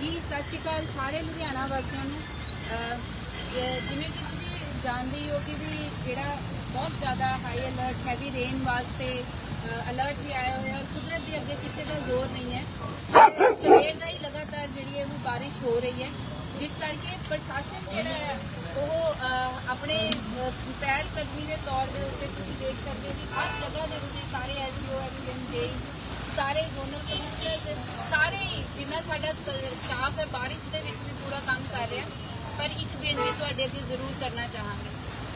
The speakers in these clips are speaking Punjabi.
ਜੀ ਸਤਿ ਸ਼੍ਰੀ ਅਕਾਲ ਸਾਰੇ ਲੁਧਿਆਣਾ ਵਾਸੀਆਂ ਨੂੰ ਅਹ, ਜ- ਜਿਵੇਂ ਕਿ ਤੁਸੀਂ ਜਾਣਦੇ ਹੀ ਹੋ ਕਿ ਵੀ ਜਿਹੜਾ ਬਹੁਤ ਜ਼ਿਆਦਾ ਹਾਈ ਅਲਰਟ ਹੈਵੀ ਰੇਨ ਵਾਸਤੇ ਅਲਰਟ ਵੀ ਆਇਆ ਹੋਇਆ ਔਰ ਕੁਦਰਤ ਦੇ ਅੱਗੇ ਕਿਸੇ ਦਾ ਜ਼ੋਰ ਨਹੀਂ ਹੈ। ਸਵੇਰ ਦਾ ਹੀ ਲਗਾਤਾਰ ਜਿਹੜੀ ਹੈ ਉਹ ਬਾਰਿਸ਼ ਹੋ ਰਹੀ ਹੈ। ਜਿਸ ਕਰਕੇ ਪ੍ਰਸ਼ਾਸਨ ਜਿਹੜਾ ਹੈ ਉਹ ਆਪਣੇ ਅਹ, ਪਹਿਲ ਕਦਮੀ ਦੇ ਤੌਰ ਦੇ ਉੱਤੇ ਤੁਸੀਂ ਦੇਖ ਸਕਦੇ ਹੋ ਕਿ ਹਰ ਜਗ੍ਹਾ ਦੇ ਉੱਤੇ ਸਾਰੇ ਐਸਡੀਓ ਐਕਸਐਮਜੇ ਸਾਰੇ ਜ਼ੋਨਲ ਕਮਿਸ਼ਨਰ ਸਾਰੇ ਜਿੰਨਾ ਸਾਡਾ ਸਟਾਫ ਹੈ ਬਾਰਿਸ਼ ਦੇ ਵਿੱਚ ਵੀ ਪੂਰਾ ਕੰਮ ਕਰ ਰਿਹਾ। ਪਰ ਇੱਕ ਬੇਨਤੀ ਤੁਹਾਡੇ ਅੱਗੇ ਜ਼ਰੂਰ ਕਰਨਾ ਚਾਹਾਂਗੇ।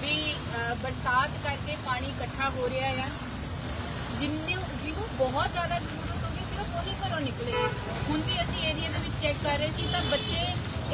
ਵੀ ਅਹ, ਬਰਸਾਤ ਕਰਕੇ ਪਾਣੀ ਇਕੱਠਾ ਹੋ ਰਿਹਾ ਹੈ ਜਿੰਨੇ ਜਿਹਨੂੰ ਬਹੁਤ ਜ਼ਿਆਦਾ ਜ਼ਰੂਰਤ ਹੋਗੀ ਸਿਰਫ ਉਹੀ ਘਰੋਂ ਨਿਕਲੇ ਹੁਣ ਵੀ ਅਸੀਂ ਏਰੀਆ ਦੇ ਵਿੱਚ ਚੈੱਕ ਕਰ ਰਹੇ ਸੀ ਤਾਂ ਬੱਚੇ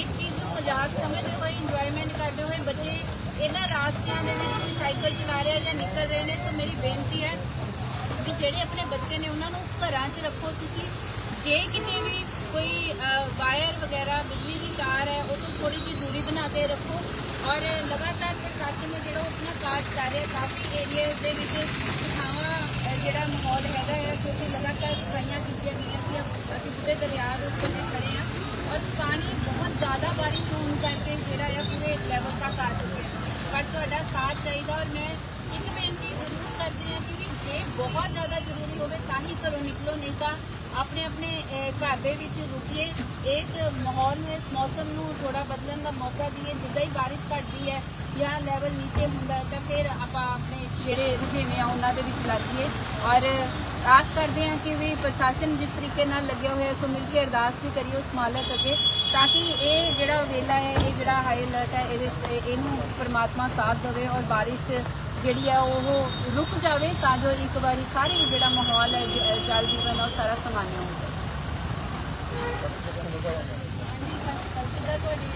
ਇਸ ਚੀਜ਼ ਨੂੰ ਮਜ਼ਾਕ ਸਮਝਦੇ ਹੋਏ ਇੰਜੋਇਮੈਂਟ ਕਰਦੇ ਹੋਏ ਬੱਚੇ ਇਹਨਾਂ ਰਾਸਤਿਆਂ ਦੇ ਵਿੱਚ ਕੋਈ ਸਾਈਕਲ ਚਲਾ ਰਹੇ ਜਾਂ ਨਿਕਲ ਰਹੇ ਨੇ ਸੋ ਮੇਰੀ ਬੇਨਤੀ ਹੈ ਵੀ ਜਿਹੜੇ ਆਪਣੇ ਬੱਚੇ ਨੇ ਉਹਨਾਂ ਨੂੰ ਘਰਾਂ 'ਚ ਰੱਖੋ। ਤੁਸੀਂ ਜੇ ਕਿਤੇ ਵੀ ਕੋਈ ਵਾਇਰ ਵਗੈਰਾ, ਬਿਜਲੀ ਦੀ ਤਾਰ ਹੈ, ਉਹ ਤੋਂ ਥੋੜੀ ਜਿਹੀ ਦੂਰੀ ਬਣਾ ਕੇ ਰੱਖੋ ਔਰ ਲਗਾਤਾਰ ਪ੍ਰਸ਼ਾਸਨ ਨੇ ਜਿਹੜਾ ਉਹ ਆਪਣਾ ਕਾਰਜ ਕਰ ਰਿਹਾ, ਕਾਫੀ ਏਰੀਆ ਦੇ ਵਿੱਚ ਸੁਖਾਵਾਂ ਜਿਹੜਾ ਮਾਹੌਲ ਹੈਗਾ ਹੈ, ਕਿਉਂਕਿ ਲਗਾਤਾਰ ਸਫਾਈਆਂ ਕੀਤੀਆਂ ਗਈਆਂ ਸੀ ਅਸੀਂ ਪੂਰੇ ਦਰਿਆ ਦੇ ਉੱਤੇ ਖੜੇ ਹਾਂ ਔਰ ਪਾਣੀ ਬਹੁਤ ਜ਼ਿਆਦਾ ਬਾਰਿਸ਼ ਹੋਣ ਕਰਕੇ ਜਿਹੜਾ ਹੈ ਪੂਰੇ ਲੈਵਲ ਤੱਕ ਆ ਚੁੱਕਿਆ ਪਰ ਤੁਹਾਡਾ ਸਾਥ ਚਾਹੀਦਾ ਔਰ ਮੈਂ ਇੱਕ ਬੇਨਤੀ ਜ਼ਰੂਰ ਕਰਦੀ ਹਾਂ ਕਿ ਜੇ ਬਹੁਤ ਜ਼ਿਆਦਾ ਜ਼ਰੂਰੀ ਹੋਵੇ ਤਾਂ ਹੀ ਘਰੋਂ ਨਿਕਲੋ, ਨਹੀਂ ਤਾਂ ਆਪਣੇ ਆਪਣੇ ਘਰ ਦੇ ਵਿੱਚ ਰੁਕੀਏ। ਇਸ ਮਾਹੌਲ ਨੂੰ, ਇਸ ਮੌਸਮ ਨੂੰ ਥੋੜਾ ਬਦਲਣ ਦਾ ਮੌਕਾ ਦਈਏ। ਜਿੱਦਾਂ ਹੀ ਬਾਰਿਸ਼ ਘਟਦੀ ਹੈ ਜਾਂ ਲੈਵਲ ਨੀਚੇ ਹੁੰਦਾ ਹੈ, ਤਾਂ ਫਿਰ ਆਪਾਂ ਆਪਣੇ ਜਿਹੜੇ ਰੁਝੇਵੇਂ ਆ, ਉਹਨਾਂ ਦੇ ਵਿੱਚ ਲੱਗੀਏ ਔਰ ਆਸ ਕਰਦੇ ਹਾਂ ਕਿ ਵੀ ਪ੍ਰਸ਼ਾਸਨ ਜਿਸ ਤਰੀਕੇ ਨਾਲ ਲੱਗਿਆ ਹੋਇਆ, ਸੋ ਮਿਲ ਕੇ ਅਰਦਾਸ ਵੀ ਕਰੀਏ ਉਸ ਮਾਲਕ ਅੱਗੇ, ਤਾਂ ਕਿ ਇਹ ਜਿਹੜਾ ਵੇਲਾ ਹੈ, ਇਹ ਜਿਹੜਾ ਹਾਈ ਅਲਰਟ ਹੈ, ਇਹਦੇ ਇਹਨੂੰ ਪਰਮਾਤਮਾ ਸਾਥ ਦੇਵੇ ਔਰ ਬਾਰਿਸ਼ ਜਿਹੜੀ ਹੈ ਉਹ ਰੁਕ ਜਾਵੇ ਤਾਂ ਜੋ ਇੱਕ ਵਾਰੀ ਸਾਰੀ ਜਿਹੜਾ ਮਾਹੌਲ ਹੈ ਜਲ ਜੀਵਨ ਦਾ ਉਹ ਸਾਰਾ ਸਮਾਨਿਆ ਹੋ ਜਾਵੇ। ਹਾਂਜੀ ਸਤਿ ਸ਼੍ਰੀ ਅਕਾਲ ਤੁਹਾਡੀ